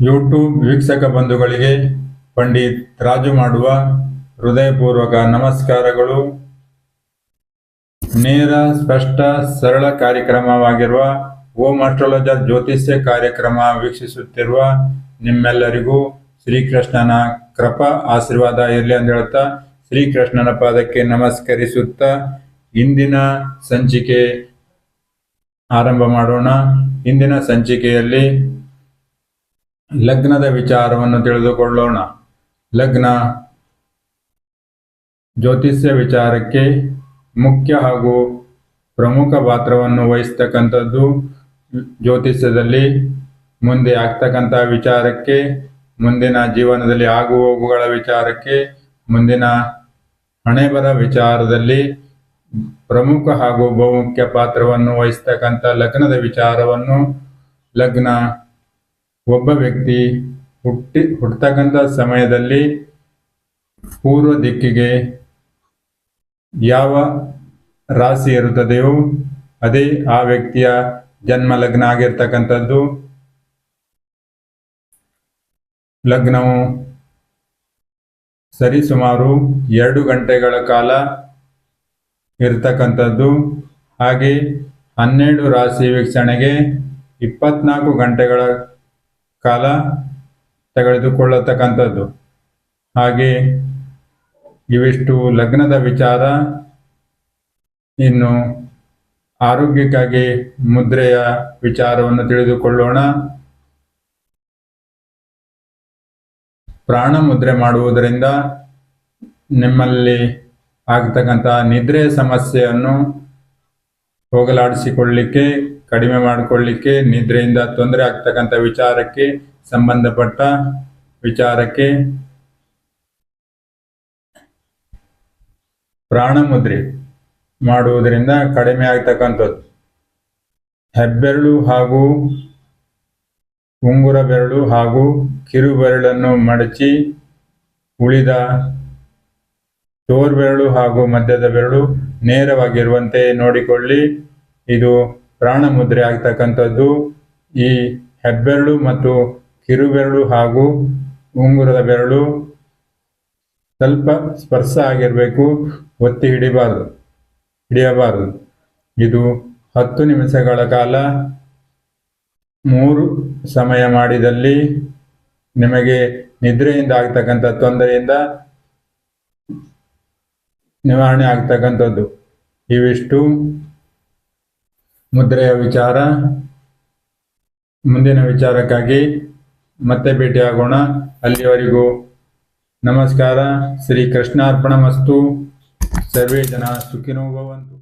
YouTube ವೀಕ್ಷಕ ಬಂಧುಗಳಿಗೆ ಪಂಡಿತ್ ರಾಜು ಮಾಡುವ ಹೃದಯಪೂರ್ವಕ ನಮಸ್ಕಾರಗಳು. ನೇರ, ಸ್ಪಷ್ಟ, ಸರಳ ಕಾರ್ಯಕ್ರಮವಾಗಿರುವ ಓಂ ಅಸ್ಟ್ರಾಲಜರ್ ಜ್ಯೋತಿಷ್ಯ ಕಾರ್ಯಕ್ರಮ ವೀಕ್ಷಿಸುತ್ತಿರುವ ನಿಮ್ಮೆಲ್ಲರಿಗೂ ಶ್ರೀಕೃಷ್ಣನ ಕೃಪಾ ಆಶೀರ್ವಾದ ಇರಲಿ ಅಂತ ಹೇಳ್ತಾ ಶ್ರೀಕೃಷ್ಣನ ಪಾದಕ್ಕೆ ನಮಸ್ಕರಿಸುತ್ತಾ ಇಂದಿನ ಸಂಚಿಕೆ ಆರಂಭ ಮಾಡೋಣ. ಇಂದಿನ ಸಂಚಿಕೆಯಲ್ಲಿ ಲಗ್ನದ ವಿಚಾರವನ್ನು ತಿಳಿದುಕೊಳ್ಳೋಣ. ಲಗ್ನ ಜ್ಯೋತಿಷ್ಯ ವಿಚಾರಕ್ಕೆ ಮುಖ್ಯ ಹಾಗೂ ಪ್ರಮುಖ ಪಾತ್ರವನ್ನು ವಹಿಸ್ತಕ್ಕಂಥದ್ದು ಜ್ಯೋತಿಷ್ಯದಲ್ಲಿ ಮುಂದೆ ಆಗ್ತಕ್ಕಂಥ ವಿಚಾರಕ್ಕೆ, ಮುಂದಿನ ಜೀವನದಲ್ಲಿ ಆಗು ಹೋಗುಗಳ ವಿಚಾರಕ್ಕೆ, ಮುಂದಿನ ಹಣೆಬರ ವಿಚಾರದಲ್ಲಿ ಪ್ರಮುಖ ಹಾಗೂ ಬಹುಮುಖ್ಯ ಪಾತ್ರವನ್ನು ವಹಿಸ್ತಕ್ಕಂಥ ಲಗ್ನದ ವಿಚಾರವನ್ನು ಲಗ್ನ ಒಬ್ಬ ವ್ಯಕ್ತಿ ಹುಟ್ಟಿ ಹುಟ್ಟತಕ್ಕಂಥ ಸಮಯದಲ್ಲಿ ಪೂರ್ವ ದಿಕ್ಕಿಗೆ ಯಾವ ರಾಶಿ ಇರುತ್ತದೆಯೋ ಅದೇ ಆ ವ್ಯಕ್ತಿಯ ಜನ್ಮ ಲಗ್ನ ಆಗಿರ್ತಕ್ಕಂಥದ್ದು ಲಗ್ನವು ಸರಿಸುಮಾರು ಎರಡು ಗಂಟೆಗಳ ಕಾಲ ಇರ್ತಕ್ಕಂಥದ್ದು. ಹಾಗೆ ಹನ್ನೆರಡು ರಾಶಿ ವೀಕ್ಷಣೆಗೆ ಇಪ್ಪತ್ನಾಲ್ಕು ಗಂಟೆಗಳ ಕಾಲ ತೆಗೆದುಕೊಳ್ಳತಕ್ಕಂಥದ್ದು ಹಾಗೆ ಇವಿಷ್ಟು ಲಗ್ನದ ವಿಚಾರ, ಇನ್ನು ಆರೋಗ್ಯಕ್ಕಾಗಿ ಮುದ್ರೆಯ ವಿಚಾರವನ್ನು ತಿಳಿದುಕೊಳ್ಳೋಣ. ಪ್ರಾಣ ಮುದ್ರೆ ಮಾಡುವುದರಿಂದ ನಿಮ್ಮಲ್ಲಿ ಆಗ್ತಕ್ಕಂಥ ನಿದ್ರೆ ಸಮಸ್ಯೆಯನ್ನು ಹೋಗಲಾಡಿಸಿಕೊಳ್ಳಿಕ್ಕೆ ಕಡಿಮೆ ಮಾಡಿಕೊಳ್ಳಿಕ್ಕೆ, ನಿದ್ರೆಯಿಂದ ತೊಂದರೆ ಆಗ್ತಕ್ಕಂಥ ವಿಚಾರಕ್ಕೆ ಸಂಬಂಧಪಟ್ಟ ವಿಚಾರಕ್ಕೆ ಪ್ರಾಣಮುದ್ರೆ ಮಾಡುವುದರಿಂದ ಕಡಿಮೆ ಆಗ್ತಕ್ಕಂಥದ್ದು. ಹೆಬ್ಬೆರಳು ಹಾಗೂ ಉಂಗುರ ಬೆರಳು ಹಾಗೂ ಕಿರು ಬೆರಳನ್ನು ಮಡಚಿ ಉಳಿದ ತೋರ್ ಬೆರಳು ಹಾಗೂ ಮಧ್ಯದ ಬೆರಳು ನೇರವಾಗಿರುವಂತೆ ನೋಡಿಕೊಳ್ಳಿ. ಇದು ಪ್ರಾಣ ಮುದ್ರೆ ಆಗ್ತಕ್ಕಂಥದ್ದು ಈ ಹೆಬ್ಬೆರಳು ಮತ್ತು ಕಿರುಬೆರಳು ಹಾಗೂ ಉಂಗುರದ ಬೆರಳು ಸ್ವಲ್ಪ ಸ್ಪರ್ಶ ಆಗಿರಬೇಕು, ಒತ್ತಿ ಹಿಡಿಬಾರದು, ಹಿಡಿಯಬಾರದು. ಇದು ಹತ್ತು ನಿಮಿಷಗಳ ಕಾಲ ಮೂರು ಸಮಯ ಮಾಡಿದಲ್ಲಿ ನಿಮಗೆ ನಿದ್ರೆಯಿಂದ ಆಗ್ತಕ್ಕಂಥ ತೊಂದರೆಯಿಂದ ನಿವಾರಣೆ ಆಗ್ತಕ್ಕಂಥದ್ದು. ಇವಿಷ್ಟು. ಮುದ್ರೆಯ ವಿಚಾರ, ಮುಂದಿನ ವಿಚಾರಕ್ಕಾಗಿ ಮತ್ತೆ ಭೇಟಿಯಾಗೋಣ. ಅಲ್ಲಿಯವರೆಗೂ ನಮಸ್ಕಾರ. ಶ್ರೀ ಕೃಷ್ಣಾರ್ಪಣ ಮಸ್ತು ಸರ್ವೇ ಜನ ಸುಖಿನೋ ಭವಂತು.